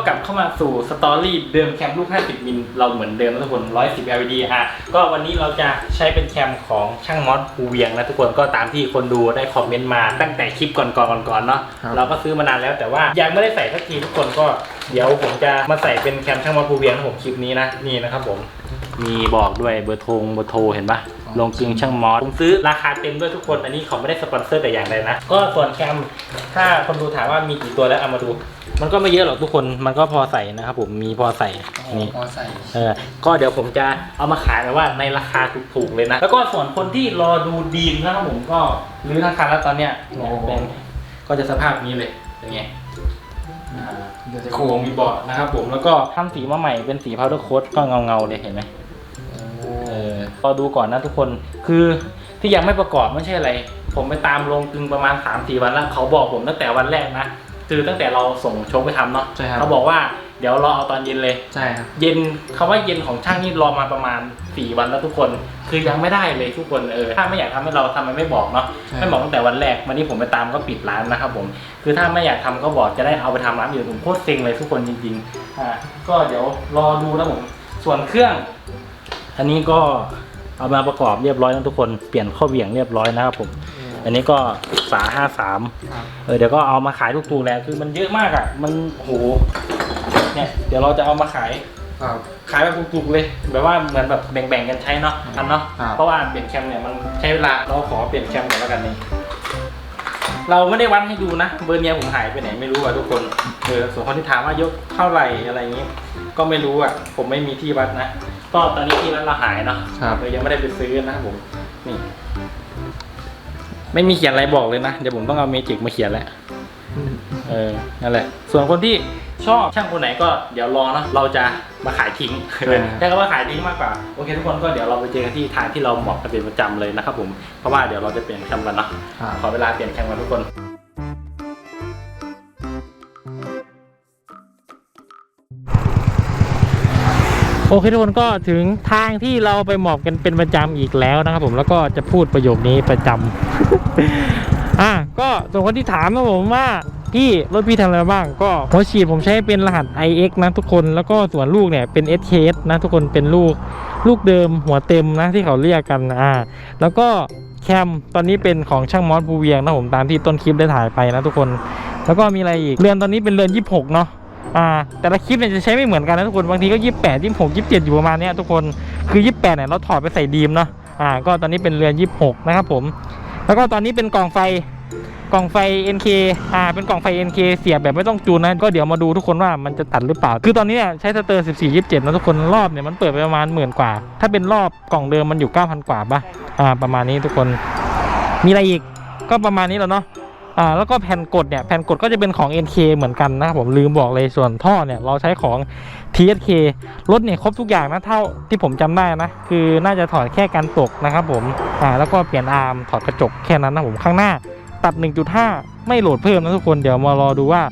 ก็กลับเข้ามาสู่สตอรี่เดิมแคมลูก 50 มิลเราเหมือนเดิมนะทุกคน 110 LED อะก็วันนี้เราจะใช้เป็นแคมของช่างมอสภูเวียงนะทุกคนก็ตามที่คนดูได้คอมเมนต์มาตั้งแต่คลิปก่อนๆก่อนๆเนาะครับ เราก็ซื้อมานานแล้วแต่ว่ายังไม่ได้ใส่สักทีทุกคนก็เดี๋ยวผมจะมาใส่เป็นแคมช่างมอสภูเวียงนะผมคลิปนี้นะนี่นะครับผม มีบอกด้วยเบอร์โทรเบอร์โทรเห็นปะลงกึงช่างมอสผมซื้อราคาเต็มด้วยทุกคน อันนี้เขาไม่ได้สปอนเซอร์แต่อย่างใดนะ ก็ส่วนแคมถ้าคนดูถามว่ามีกี่ตัวแล้วเอามาดู มันก็ไม่เยอะหรอกทุกคนมันก็พอใส่นะครับผมมีพอใส่นี่พอใส่เออก็เดี๋ยวผมจะเอามาขายแบบว่าในราคาถูกๆเลยนะ แล้วก็ส่วนคนที่รอดูดีมนะครับผมก็รื้อทั้งคันแล้วตอนเนี้ยเนี่ยเป็นก็จะสภาพนี้เลยเป็นไงอ่าเดี๋ยวจะโครงมีเบาะนะครับผมแล้วก็ทำสีมาใหม่เป็นสีพาวเดอร์โค้ดก็เงาๆเลยเห็นไหมเออ รอดูก่อนนะทุกคนคือที่ยังไม่ประกอบไม่ใช่อะไร ผมไปตามลงกึงประมาณ3 4วันแล้ว เขาบอกผมตั้งแต่วันแรกนะคือตั้งแต่เราส่งโชคไปทำเนาะใช่ครับเขาบอกว่าเดี๋ยวรอเอาตอนเย็นเลยใช่ครับเย็นคำว่าเย็นของช่างนี่รอมาประมาณ4วันแล้วทุกคน คือยังไม่ได้เลยทุกคนเออถ้าไม่อยากทำให้เราทำไมไม่บอกเนาะใช่ไม่บอกตั้งแต่วันแรกวันนี้ผมไปตามก็ปิดร้านนะครับผมคือถ้าไม่อยากทำก็บอกจะได้เอาไปทำร้านอื่นผมโคตรเซ็งเลยทุกคนจริงๆอ่าก็เดี๋ยวรอดูนะผมส่วนเครื่อง อันนี้ก็ เอามาประกอบเรียบร้อยแล้วทุกคนเปลี่ยนข้อเบี่ยงเรียบร้อยนะครับผม อันนี้ก็ฝาห้าสามครับเออเดี๋ยวก็เอามาขายทุกๆแล้วคือมันเยอะมากอะ มันโหเนี่ยเดี๋ยวเราจะเอามาขายครับขายแบบถูกๆเลย แบบว่าเหมือนแบบแบ่งๆกันใช้เนาะกันเนาะครับเพราะว่าเปลี่ยนแคมเนี่ยมันใช้เวลาเราขอเปลี่ยนแคมก่อนแล้วกันนี่เราไม่ได้วัดให้ดูนะ เบอร์เนี้ยผมหายไปไหนไม่รู้อะทุกคนเออส่วนคนที่ถามว่ายกเท่าไหร่อะไรอย่างงี้ ก็ไม่รู้อะผมไม่มีที่วัดนะ ก็ตอนนี้ที่วัดเราหายเนาะครับ เลยยังไม่ได้ไปซื้อนะครับผมนี่ ไม่มีเขียนอะไรบอกเลยนะ เดี๋ยวผมต้องเอาเมจิกมาเขียนแล้วเออ นั่นแหละ ส่วนคนที่ชอบช่างคนไหนก็เดี๋ยวรอเนาะ เราจะมาขายทิ้งใช่ ใช้คำว่าขายทิ้งมากกว่า โอเคทุกคนก็เดี๋ยวเราไปเจอกันที่ทางที่เราเหมาะกันเป็นประจำเลยนะครับผม เพราะว่าเดี๋ยวเราจะเปลี่ยนแคมกันเนาะครับขอเวลาเปลี่ยนแคมกันทุกคน โอเคทุกคนก็ถึงทางที่เราไปหมอบกันเป็นประจำอีกแล้วนะครับผมแล้วก็จะพูดประโยคนี้ประจำอะก็ส่วนคนที่ถามนะผมว่าพี่รถพี่ทำอะไรบ้างก็หัวฉีดผมใช้เป็นรหัส iX นะทุกคนแล้วก็ส่วนลูกเนี่ยเป็น SKS นะทุกคนเป็นลูกลูกเดิมหัวเต็มนะที่เขาเรียกกันอ่าแล้วก็แคมตอนนี้เป็นของช่างมอสภูเวียงนะผมตามที่ต้นคลิปได้ถ่ายไปนะทุกคน แล้วก็มีอะไรอีกเรือนตอนนี้เป็นเรือน 26 เนาะ อ่าแต่ละคลิปเนี่ยจะใช้ไม่เหมือนกันนะทุกคนบางทีก็28 26 27อยู่ประมาณนี้ทุกคนคือ28เนี่ยเราถอดไปใส่ดีมเนาะอ่าก็ตอนนี้เป็นเรือน26นะครับผม แล้วก็ตอนนี้เป็นกล่องไฟกล่องไฟ NK อ่า เป็นกล่องไฟ NK เสียบแบบไม่ต้องจูนนะ ก็เดี๋ยวมาดูทุกคนว่ามันจะตัดหรือเปล่า คือตอนนี้เนี่ยใช้สเตอร์ 14 27 นะทุกคน รอบเนี่ยมันเปิดไปประมาณหมื่นกว่า ถ้าเป็นรอบกล่องเดิมมันอยู่ 9,000 กว่าปะอ่า ประมาณนี้ทุกคน มีอะไรอีก ก็ประมาณนี้แหล้วเนาะ อ่าแล้วก็แผ่นกดเนี่ยแผ่นกดก็จะเป็นของ NK เหมือนกันนะครับผมลืมบอกเลยส่วนท่อเนี่ยเราใช้ของ TSK รถเนี่ยครบทุกอย่างนะเท่าที่ผมจำได้นะคือน่าจะถอดแค่การตกนะครับผมอ่าแล้วก็เปลี่ยนอาร์มถอดกระจกแค่นั้นนะผมข้างหน้าตัด 1.5 ไม่โหลดเพิ่มนะทุกคนเดี๋ยวมารอดูว่า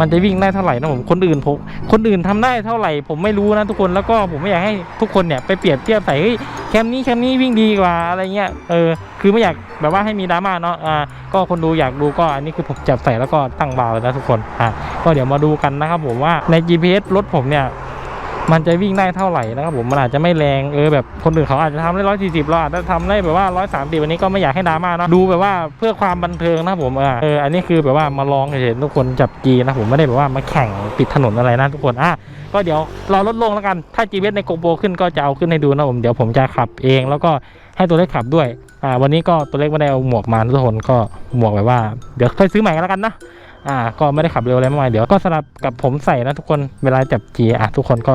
มันจะวิ่งได้เท่าไหร่นะผมคนอื่นผมคนอื่นทำได้เท่าไหร่ ผมไม่รู้นะทุกคนแล้วก็ผมไม่อยากให้ทุกคนเนี่ยไปเปรียบเทียบใส่เฮ้ยแคมนี้แคมนี้วิ่งดีกว่าอะไรเงี้ยเออคือไม่อยากแบบว่าให้มีดราม่าเนาะอ่าก็คนดูอยากดูก็อันนี้คือผมจับใส่แล้วก็ตั้งบาแล้วทุกคนอ่าก็เดี๋ยวมาดูกันนะครับผมว่าใน GPS รถผมเนี่ย มันจะวิ่งได้เท่าไหร่นะครับผมมันอาจจะไม่แรงเออแบบคนอื่นเขาอาจจะทำได้ร้อยสี่สิบเราอาจจะทำได้แบบว่าร้อยสามสิบวันนี้ก็ไม่อยากให้ดราม่าเนาะดูแบบว่าเพื่อความบันเทิงนะครับผมเอออันนี้คือแบบว่ามาลองเฉยๆทุกคนจับจีนะผมไม่ได้แบบว่ามาแข่งปิดถนนอะไรนะทุกคนอะก็เดี๋ยวรอลดลงแล้วกันถ้า GPS ในโกโปขึ้นก็จะเอาขึ้นให้ดูนะผมเดี๋ยวผมจะขับเอง แล้วก็ให้ตัวเล็กขับด้วยอ่าวันนี้ก็ตัวเล็กไม่ได้เอาหมวกมาทุกคนก็หมวกแบบว่าเดี๋ยวค่อยซื้อใหม่กันแล้วกันนะ อ่า ก็ไม่ได้ขับเร็วอะไรมากมายเดี๋ยวก็สลับกับผมใส่นะทุกคนเวลาจับจีอะทุกคนก็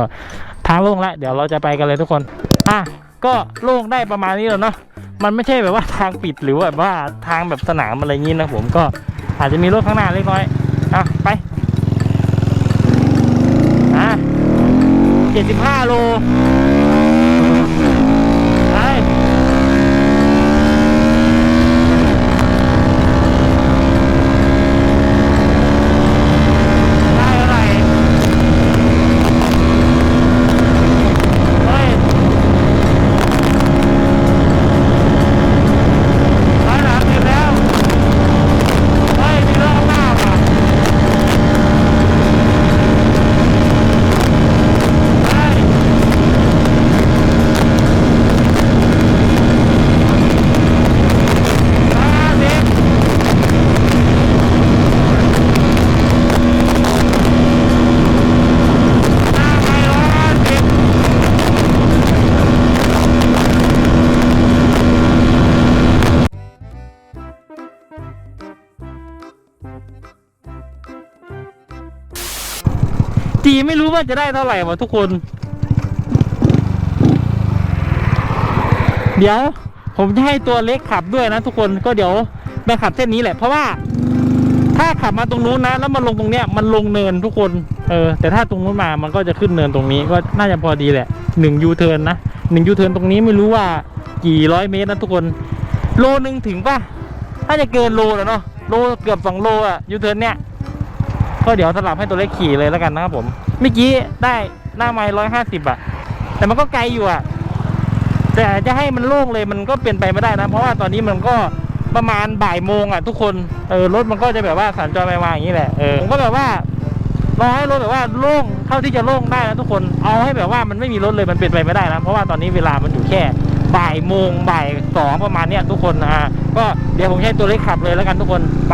ทางโล่งแล้วเดี๋ยวเราจะไปกันเลยทุกคน อะก็โล่งได้ประมาณนี้แล้วเนาะมันไม่ใช่แบบว่าทางปิดหรือแบบว่าทางแบบสนามอะไรงนี้นะผมก็อาจจะมีรถข้างหน้าเล็กน้อยอะไปอะเจ็ดสิบห้าโล จีไม่รู้ว่าจะได้เท่าไหร่วะทุกคน เดี๋ยวผมจะให้ตัวเล็กขับด้วยนะ ทุกคนก็เดี๋ยวไปขับเส้นนี้แหละ เพราะว่าถ้าขับมาตรงนู้นนะ แล้วมันลงตรงเนี้ยมันลงเนินทุกคนเออแต่ถ้าตรงนู้นมามันก็จะขึ้นเนินตรงนี้ก็น่าจะพอดีแหละหนึ่งยูเทิร์นนะหนึ่งยูเทิร์นตรงนี้ไม่รู้ว่ากี่ร้อยเมตรนะทุกคน โลนึงถึงป่ะถ้าจะเกินโลแล้วเนาะโลเกือบสองโลอะยูเทิร์นเนี้ย ก็เดี๋ยวสลับให้ตัวเล็กขี่เลยแล้วกันนะครับผมเมื่อกี้ได้หน้าไม้ร้อยห้าสิบอะแต่มันก็ไกลอยู่อะแต่จะให้มันโล่งเลยมันก็เป็นไปไม่ได้นะ เพราะว่าตอนนี้มันก็ประมาณบ่ายโมงอะทุกคนเออรถมันก็จะแบบว่าสัญจรไปมาอย่างนี้แหละเออผมก็แบบว่ารอให้รถแบบว่าโล่งเท่าที่จะโล่งได้นะทุกคนเอาให้แบบว่ามันไม่มีรถเลยมันเป็นไปไม่ได้นะเพราะว่าตอนนี้เวลามันอยู่แค่บ่ายโมงบ่ายสองประมาณเนี้ยทุกคนอ่าก็เดี๋ยวผมให้ตัวเล็กขับเลยแล้วกันทุกคนไป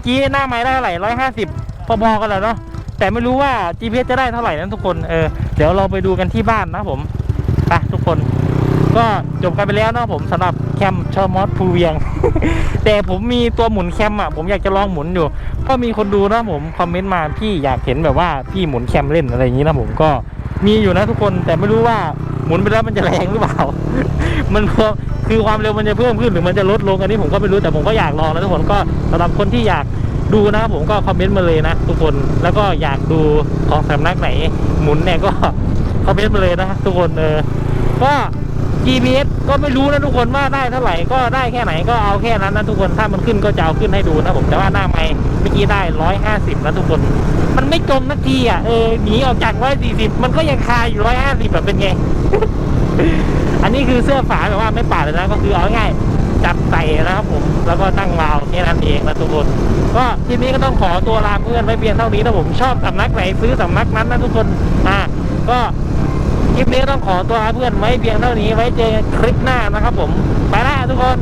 มื่อกี้หน้าไม้ได้เท่าไหร่ร้อยห้าสิบพอๆกันแล้วเนาะแต่ไม่รู้ว่า GPS จะได้เท่าไหร่นั้นทุกคนเออเดี๋ยวเราไปดูกันที่บ้านนะผมไปทุกคน ก็จบกันไปแล้วนะผมสำหรับแคมเชอร์มอสภูเวียง แต่ผมมีตัวหมุนแคมอะผมอยากจะลองหมุนอยู่ก็มีคนดูนะผมคอมเมนต์มาพี่อยากเห็นแบบว่าพี่หมุนแคมเล่นอะไรอย่างนี้นะผมก็มีอยู่นะทุกคนแต่ไม่รู้ว่าหมุนไปแล้วมันจะแรงหรือเปล่า มันก็ คือความเร็วมันจะเพิ่มขึ้นหรือมันจะลดลงอันนี้ผมก็ไม่รู้แต่ผมก็อยากลองนะทุกคนก็สำหรับคนที่อยากดูนะครับผมก็คอมเมนต์มาเลยนะทุกคนแล้วก็อยากดูของสำนักไหนหมุนเนี่ยก็คอมเมนต์มาเลยนะทุกคนเออก็ GPS ก็ไม่รู้นะทุกคนว่าได้เท่าไหร่ก็ได้แค่ไหนก็เอาแค่นั้นนะทุกคนถ้ามันขึ้นก็จะเอาขึ้นให้ดูนะผมแต่ว่าหน้าไม้เมื่อกี้ได้ร้อยห้าสิบนะทุกคน มันไม่จมนาทีอะเออหนีออกจากร้อยสี่สิบมันก็ยังคาอยู่ร้อยห้าสิบแบบเป็นไง อันนี้คือเสื้อฝาแบบว่าไม่ปาดเลยนะก็คือเอาง่ายจับใส่นะครับผมแล้วก็ตั้งวาล์วแค่นั้นเองนะทุกคนก็ทีนี้ก็ต้องขอตัวลาเพื่อนไว้เพียงเท่านี้นะผมชอบสำนักไหนซื้อสำนักนั้นนะทุกคนอ่าก็คลิปนี้ต้องขอตัวลาเพื่อนไว้เพียงเท่านี้ไว้เจอกันคลิปหน้านะครับผมไปละทุกคน